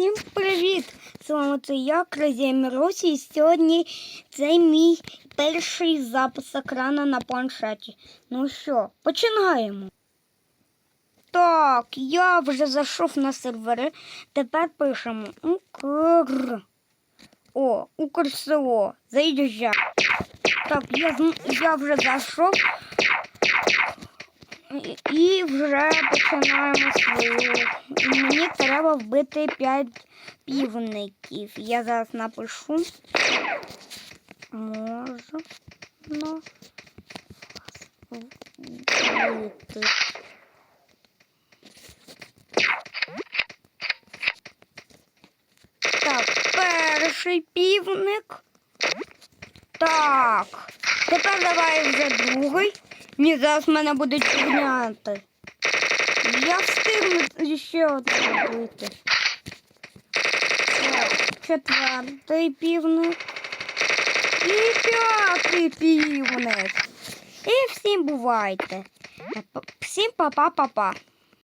Всім привіт! З вами це я, Кразія Росі, і сьогодні це мій перший запис екрану на планшеті. Ну що, починаємо. Так, я вже зайшов на сервери. Тепер пишемо Укр. О, Укрсело. Заїжджай. Так, я, я вже зайшов. І вже починаємо свою. І Мені треба вбити 5 півників. Я зараз напишу. Можна вбити. Так, перший півник. Так. Тепер давай вже другий. Ні, зараз мене будуть підняти. Я встигну ще одну робити. Так, Четвертий півник. І п'ятий півник. І всім бувайте. Всім па-па-па-па.